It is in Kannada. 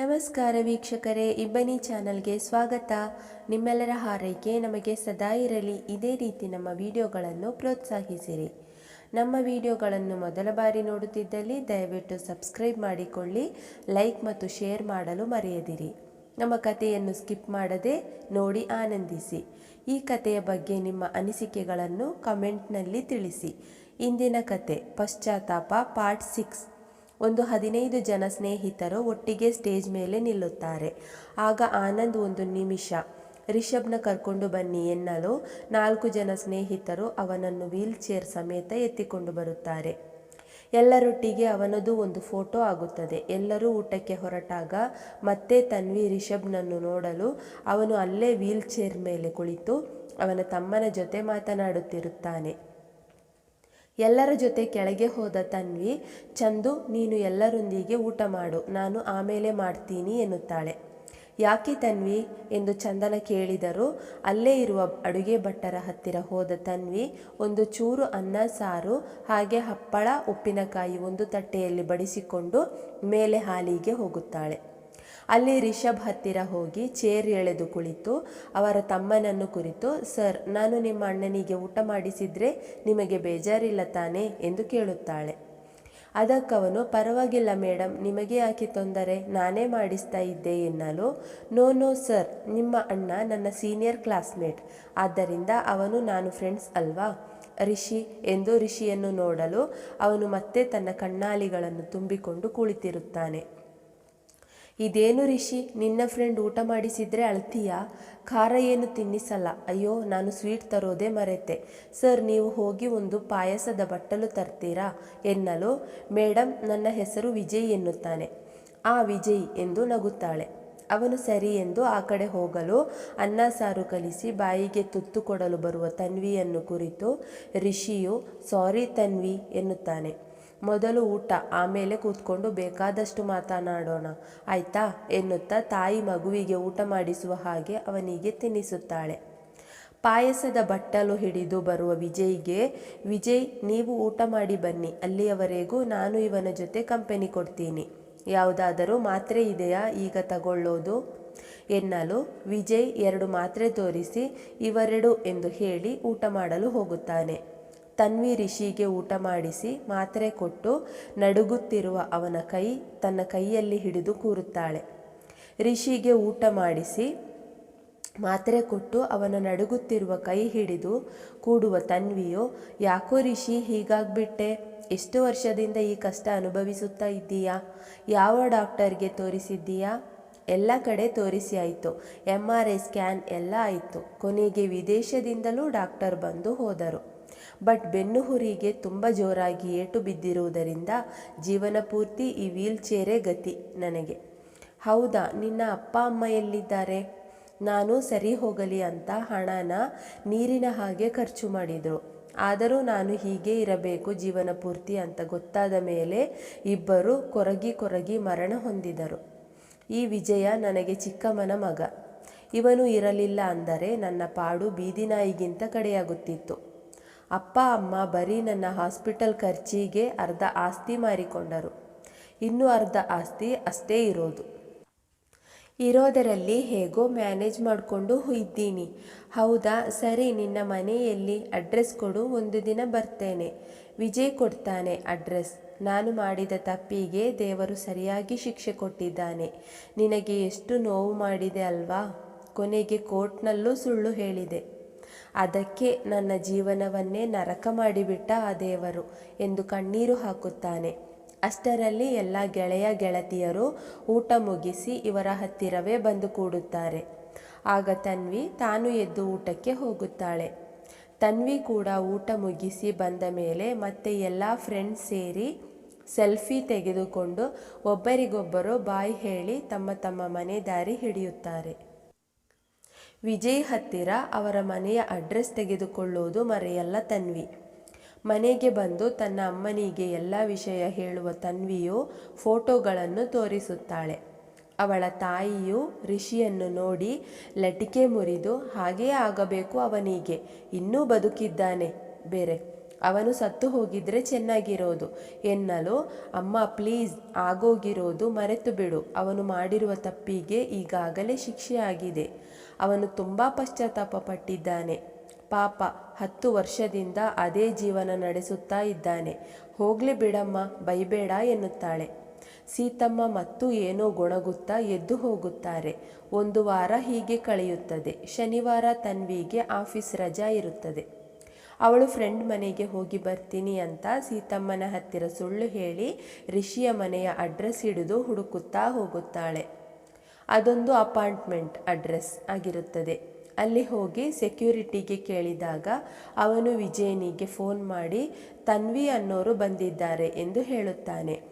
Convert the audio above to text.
ನಮಸ್ಕಾರ ವೀಕ್ಷಕರೇ, ಇಬ್ಬನಿ ಚಾನಲ್ಗೆ ಸ್ವಾಗತ. ನಿಮ್ಮೆಲ್ಲರ ಹಾರೈಕೆ ನಮಗೆ ಸದಾ ಇರಲಿ. ಇದೇ ರೀತಿ ನಮ್ಮ ವಿಡಿಯೋಗಳನ್ನು ಪ್ರೋತ್ಸಾಹಿಸಿರಿ. ನಮ್ಮ ವಿಡಿಯೋಗಳನ್ನು ಮೊದಲ ಬಾರಿ ನೋಡುತ್ತಿದ್ದಲ್ಲಿ ದಯವಿಟ್ಟು ಸಬ್ಸ್ಕ್ರೈಬ್ ಮಾಡಿಕೊಳ್ಳಿ, ಲೈಕ್ ಮತ್ತು ಶೇರ್ ಮಾಡಲು ಮರೆಯದಿರಿ. ನಮ್ಮ ಕಥೆಯನ್ನು ಸ್ಕಿಪ್ ಮಾಡದೆ ನೋಡಿ ಆನಂದಿಸಿ. ಈ ಕಥೆಯ ಬಗ್ಗೆ ನಿಮ್ಮ ಅನಿಸಿಕೆಗಳನ್ನು ಕಮೆಂಟ್ನಲ್ಲಿ ತಿಳಿಸಿ. ಇಂದಿನ ಕತೆ ಪಶ್ಚಾತ್ತಾಪ ಪಾರ್ಟ್ ಸಿಕ್ಸ್. ಒಂದು ಹದಿನೈದು ಜನ ಸ್ನೇಹಿತರು ಒಟ್ಟಿಗೆ ಸ್ಟೇಜ್ ಮೇಲೆ ನಿಲ್ಲುತ್ತಾರೆ. ಆಗ ಆನಂದ್ ಒಂದು ನಿಮಿಷ, ರಿಷಬ್ನ ಕರ್ಕೊಂಡು ಬನ್ನಿ ಎನ್ನಲು ನಾಲ್ಕು ಜನ ಸ್ನೇಹಿತರು ಅವನನ್ನು ವೀಲ್ ಚೇರ್ ಸಮೇತ ಎತ್ತಿಕೊಂಡು ಬರುತ್ತಾರೆ. ಎಲ್ಲರೊಟ್ಟಿಗೆ ಅವನದು ಒಂದು ಫೋಟೋ ಆಗುತ್ತದೆ. ಎಲ್ಲರೂ ಊಟಕ್ಕೆ ಹೊರಟಾಗ ಮತ್ತೆ ತನ್ವಿ ರಿಷಬ್ನನ್ನು ನೋಡಲು ಅವನು ಅಲ್ಲೇ ವೀಲ್ ಚೇರ್ ಮೇಲೆ ಕುಳಿತು ಅವನ ತಮ್ಮನ ಜೊತೆ ಮಾತನಾಡುತ್ತಿರುತ್ತಾನೆ. ಎಲ್ಲರ ಜೊತೆ ಕೆಳಗೆ ಹೋದ ತನ್ವಿ, ಚಂದು, ನೀನು ಎಲ್ಲರೊಂದಿಗೆ ಊಟ ಮಾಡು, ನಾನು ಆಮೇಲೆ ಮಾಡ್ತೀನಿ, ಎನ್ನುತ್ತಾಳೆ. ಯಾಕೆ ತನ್ವಿ? ಎಂದು ಚಂದನ ಕೇಳಿದರು ಅಲ್ಲೇ ಇರುವ ಅಡುಗೆ ಭಟ್ಟರ ಹತ್ತಿರ ಹೋದ ತನ್ವಿ, ಒಂದು ಚೂರು ಅನ್ನ, ಸಾರು, ಹಾಗೆ ಹಪ್ಪಳ, ಉಪ್ಪಿನಕಾಯಿ ಒಂದು ತಟ್ಟೆಯಲ್ಲಿ ಬಡಿಸಿಕೊಂಡು ಮೇಲೆ ಹಾಲಿಗೆ ಹೋಗುತ್ತಾಳೆ. ಅಲ್ಲಿ ರಿಷಬ್ ಹತ್ತಿರ ಹೋಗಿ ಚೇರ್ ಎಳೆದು ಕುಳಿತು ಅವರ ತಮ್ಮನನ್ನು ಕುರಿತು, ಸರ್, ನಾನು ನಿಮ್ಮ ಅಣ್ಣನಿಗೆ ಊಟ ಮಾಡಿಸಿದ್ರೆ ನಿಮಗೆ ಬೇಜಾರಿಲ್ಲ ತಾನೇ? ಎಂದು ಕೇಳುತ್ತಾಳೆ. ಅದಕ್ಕವನು ಪರವಾಗಿಲ್ಲ ಮೇಡಮ್ ನಿಮಗೆ ಯಾಕೆ ತೊಂದರೆ? ನಾನೇ ಮಾಡಿಸ್ತಾ ಇದ್ದೆ ಎನ್ನಲು. ನೋ ನೋ, ಸರ್, ನಿಮ್ಮ ಅಣ್ಣ ನನ್ನ ಸೀನಿಯರ್ ಕ್ಲಾಸ್ಮೇಟ್. ಆದ್ದರಿಂದ ಅವನು, ನಾನು ಫ್ರೆಂಡ್ಸ್ ಅಲ್ವಾ? ರಿಷಿ ಎಂದು ರಿಷಿಯನ್ನು ನೋಡಲು ಅವನು ಮತ್ತೆ ತನ್ನ ಕಣ್ಣಾಲಿಗಳನ್ನು ತುಂಬಿಕೊಂಡು ಕುಳಿತಿರುತ್ತಾನೆ. ಇದೇನು ರಿಷಿ, ನಿನ್ನ ಫ್ರೆಂಡ್ ಊಟ ಮಾಡಿಸಿದ್ರೆ ಅಳ್ತೀಯಾ? ಖಾರ ಏನು ತಿನ್ನಿಸಲ್ಲ. ಅಯ್ಯೋ, ನಾನು ಸ್ವೀಟ್ ತರೋದೇ ಮರೆತೆ. ಸರ್ ನೀವು ಹೋಗಿ ಒಂದು ಪಾಯಸದ ಬಟ್ಟಲು ತರ್ತೀರಾ? ಎನ್ನಲು. ಮೇಡಮ್ ನನ್ನ ಹೆಸರು ವಿಜಯ್ ಎನ್ನುತ್ತಾನೆ. ಆ ವಿಜಯ್ ಎಂದು ನಗುತ್ತಾಳೆ. ಅವನು ಸರಿ ಎಂದು ಆ ಕಡೆ ಹೋಗಲು ಅನ್ನ ಸಾರು ಕಲಿಸಿ ಬಾಯಿಗೆ ತುತ್ತು ಕೊಡಲು ಬರುವ ತನ್ವಿಯನ್ನು ಕುರಿತು ರಿಷಿಯು, ಸಾರಿ ತನ್ವಿ ಎನ್ನುತ್ತಾನೆ. ಮೊದಲು ಊಟ, ಆಮೇಲೆ ಕೂತ್ಕೊಂಡು ಬೇಕಾದಷ್ಟು ಮಾತನಾಡೋಣ, ಆಯ್ತಾ? ಎನ್ನುತ್ತಾ ತಾಯಿ ಮಗುವಿಗೆ ಊಟ ಮಾಡಿಸುವ ಹಾಗೆ ಅವನಿಗೆ ತಿನ್ನಿಸುತ್ತಾಳೆ. ಪಾಯಸದ ಬಟ್ಟಲು ಹಿಡಿದು ಬರುವ ವಿಜಯ್ಗೆ, ವಿಜಯ್, ನೀವು ಊಟ ಮಾಡಿ ಬನ್ನಿ, ಅಲ್ಲಿಯವರೆಗೂ ನಾನು ಇವನ ಜೊತೆ ಕಂಪನಿ ಕೊಡ್ತೀನಿ. ಯಾವುದಾದರೂ ಮಾತ್ರೆ ಇದೆಯಾ? ಈಗ ತಗೊಳ್ಳೋದು? ಎನ್ನಲು ವಿಜಯ್ ಎರಡು ಮಾತ್ರೆ ತೋರಿಸಿ, ಇವೆರಡು ಎಂದು ಹೇಳಿ ಊಟ ಮಾಡಲು ಹೋಗುತ್ತಾನೆ. ತನ್ವಿ ರಿಷಿಗೆ ಊಟ ಮಾಡಿಸಿ ಮಾತ್ರೆ ಕೊಟ್ಟು ನಡುಗುತ್ತಿರುವ ಅವನ ಕೈ ತನ್ನ ಕೈಯಲ್ಲಿ ಹಿಡಿದು ಕೂರುತ್ತಾಳೆ. ರಿಷಿಗೆ ಊಟ ಮಾಡಿಸಿ ಮಾತ್ರೆ ಕೊಟ್ಟು ಅವನ ನಡುಗುತ್ತಿರುವ ಕೈ ಹಿಡಿದು ಕೂಡುವ ತನ್ವಿಯು, ಯಾಕೋ ರಿಷಿ ಹೀಗಾಗ್ಬಿಟ್ಟೆ? ಎಷ್ಟು ವರ್ಷದಿಂದ ಈ ಕಷ್ಟ ಅನುಭವಿಸುತ್ತಾ ಇದ್ದೀಯಾ? ಯಾವ ಡಾಕ್ಟರ್ಗೆ ತೋರಿಸಿದ್ದೀಯಾ? ಎಲ್ಲ ಕಡೆ ತೋರಿಸಿ ಆಯಿತು. ಎಂ ಆರ್ ಐ ಸ್ಕ್ಯಾನ್ ಎಲ್ಲ ಆಯಿತು. ಕೊನೆಗೆ ವಿದೇಶದಿಂದಲೂ ಡಾಕ್ಟರ್ ಬಂದು ಹೋದರು. ಬಟ್ ಬೆನ್ನುಹುರಿಗೆ ತುಂಬ ಜೋರಾಗಿ ಏಟು ಬಿದ್ದಿರುವುದರಿಂದ ಜೀವನ ಪೂರ್ತಿ ಈ ವೀಲ್ ಚೇರೇ ಗತಿ ನನಗೆ. ಹೌದಾ, ನಿನ್ನ ಅಪ್ಪ ಅಮ್ಮ ಎಲ್ಲಿದ್ದಾರೆ? ನಾನು ಸರಿ ಹೋಗಲಿ ಅಂತ ಹಣನ ನೀರಿನ ಹಾಗೆ ಖರ್ಚು ಮಾಡಿದರು. ಆದರೂ ನಾನು ಹೀಗೆ ಇರಬೇಕು ಜೀವನ ಪೂರ್ತಿ ಅಂತ ಗೊತ್ತಾದ ಮೇಲೆ ಇಬ್ಬರು ಕೊರಗಿ ಕೊರಗಿ ಮರಣ ಹೊಂದಿದರು. ಈ ವಿಜಯ ನನಗೆ ಚಿಕ್ಕಮ್ಮನ ಮಗ. ಇವನು ಇರಲಿಲ್ಲ ಅಂದರೆ ನನ್ನ ಪಾಡು ಬೀದಿನಾಯಿಗಿಂತ ಕಡೆಯಾಗುತ್ತಿತ್ತು. ಅಪ್ಪ, ಅಮ್ಮ ಬರೀ ನನ್ನ ಹಾಸ್ಪಿಟಲ್ ಖರ್ಚಿಗೆ ಅರ್ಧ ಆಸ್ತಿ ಮಾರಿಕೊಂಡರು. ಇನ್ನು ಅರ್ಧ ಆಸ್ತಿ ಅಷ್ಟೇ ಇರೋದು. ಇರೋದರಲ್ಲಿ ಹೇಗೋ ಮ್ಯಾನೇಜ್ ಮಾಡಿಕೊಂಡು ಇದ್ದೀನಿ. ಹೌದಾ? ಸರಿ, ನಿನ್ನ ಮನೆಯಲ್ಲಿ ಅಡ್ರೆಸ್ ಕೊಡು, ಒಂದು ದಿನ ಬರ್ತೇನೆ. ವಿಜಯ್ ಕೊಡ್ತಾನೆ ಅಡ್ರೆಸ್. ನಾನು ಮಾಡಿದ ತಪ್ಪಿಗೆ ದೇವರು ಸರಿಯಾಗಿ ಶಿಕ್ಷೆ ಕೊಟ್ಟಿದ್ದಾನೆ. ನಿನಗೆ ಎಷ್ಟು ನೋವು ಮಾಡಿದೆ ಅಲ್ವಾ? ಕೊನೆಗೆ ಕೋರ್ಟ್ನಲ್ಲೂ ಸುಳ್ಳು ಹೇಳಿದೆ. ಅದಕ್ಕೆ ನನ್ನ ಜೀವನವನ್ನೇ ನರಕ ಮಾಡಿಬಿಟ್ಟ ಆ ದೇವರು ಎಂದು ಕಣ್ಣೀರು ಹಾಕುತ್ತಾನೆ. ಅಷ್ಟರಲ್ಲಿ ಎಲ್ಲ ಗೆಳೆಯ ಗೆಳತಿಯರು ಊಟ ಮುಗಿಸಿ ಇವರ ಹತ್ತಿರವೇ ಬಂದು ಕೂಡುತ್ತಾರೆ. ಆಗ ತನ್ವಿ ತಾನು ಎದ್ದು ಊಟಕ್ಕೆ ಹೋಗುತ್ತಾಳೆ. ತನ್ವಿ ಕೂಡ ಊಟ ಮುಗಿಸಿ ಬಂದ ಮೇಲೆ ಮತ್ತೆ ಎಲ್ಲ ಫ್ರೆಂಡ್ಸ್ ಸೇರಿ ಸೆಲ್ಫಿ ತೆಗೆದುಕೊಂಡು ಒಬ್ಬರಿಗೊಬ್ಬರು ಬಾಯಿ ಹೇಳಿ ತಮ್ಮ ತಮ್ಮ ಮನೆ ದಾರಿ ಹಿಡಿಯುತ್ತಾರೆ. ವಿಜಯ್ ಹತ್ತಿರ ಅವರ ಮನೆಯ ಅಡ್ರೆಸ್ ತೆಗೆದುಕೊಳ್ಳುವುದು ಮರೆಯಲ್ಲ ತನ್ವಿ. ಮನೆಗೆ ಬಂದು ತನ್ನ ಅಮ್ಮನಿಗೆ ಎಲ್ಲ ವಿಷಯ ಹೇಳುವ ತನ್ವಿಯು ಫೋಟೋಗಳನ್ನು ತೋರಿಸುತ್ತಾಳೆ. ಅವಳ ತಾಯಿಯು ಋಷಿಯನ್ನು ನೋಡಿ ಲಟಿಕೆ ಮುರಿದು, ಹಾಗೇ ಆಗಬೇಕು ಅವನಿಗೆ, ಇನ್ನೂ ಬದುಕಿದ್ದಾನೆ, ಬೇರೆ ಅವನು ಸತ್ತು ಹೋಗಿದ್ರೆ ಚೆನ್ನಾಗಿರೋದು. ಎನ್ನಲು, ಅಮ್ಮ ಪ್ಲೀಸ್ ಆಗೋಗಿರೋದು ಮರೆತು ಬಿಡು ಅವನು ಮಾಡಿರುವ ತಪ್ಪಿಗೆ ಈಗಾಗಲೇ ಶಿಕ್ಷೆಯಾಗಿದೆ. ಅವನು ತುಂಬ ಪಶ್ಚಾತ್ತಾಪ ಪಟ್ಟಿದ್ದಾನೆ ಪಾಪ, ಹತ್ತು ವರ್ಷದಿಂದ ಅದೇ ಜೀವನ ನಡೆಸುತ್ತಾ ಇದ್ದಾನೆ. ಹೋಗ್ಲಿ ಬಿಡಮ್ಮ, ಬೈಬೇಡ ಎನ್ನುತ್ತಾಳೆ. ಸೀತಮ್ಮ ಮತ್ತು ಏನೋ ಗೊಣಗುತ್ತಾ ಎದ್ದು ಹೋಗುತ್ತಾರೆ. ಒಂದು ವಾರ ಹೀಗೆ ಕಳೆಯುತ್ತದೆ. ಶನಿವಾರ ತನ್ವಿಗೆ ಆಫೀಸ್ ರಜಾ ಇರುತ್ತದೆ. ಅವಳು ಫ್ರೆಂಡ್ ಮನೆಗೆ ಹೋಗಿ ಬರ್ತೀನಿ ಅಂತ ಸೀತಮ್ಮನ ಹತ್ತಿರ ಸುಳ್ಳು ಹೇಳಿ ರಿಷಿಯ ಮನೆಯ ಅಡ್ರೆಸ್ ಹಿಡಿದು ಹುಡುಕುತ್ತಾ ಹೋಗುತ್ತಾಳೆ. ಅದೊಂದು ಅಪಾರ್ಟ್ಮೆಂಟ್ ಅಡ್ರೆಸ್ ಆಗಿರುತ್ತದೆ. ಅಲ್ಲಿ ಹೋಗಿ ಸೆಕ್ಯೂರಿಟಿಗೆ ಕೇಳಿದಾಗ ಅವನು ವಿಜಯನಿಗೆ ಫೋನ್ ಮಾಡಿ, ತನ್ವಿ ಅನ್ನೋರು ಬಂದಿದ್ದಾರೆ ಎಂದು ಹೇಳುತ್ತಾನೆ.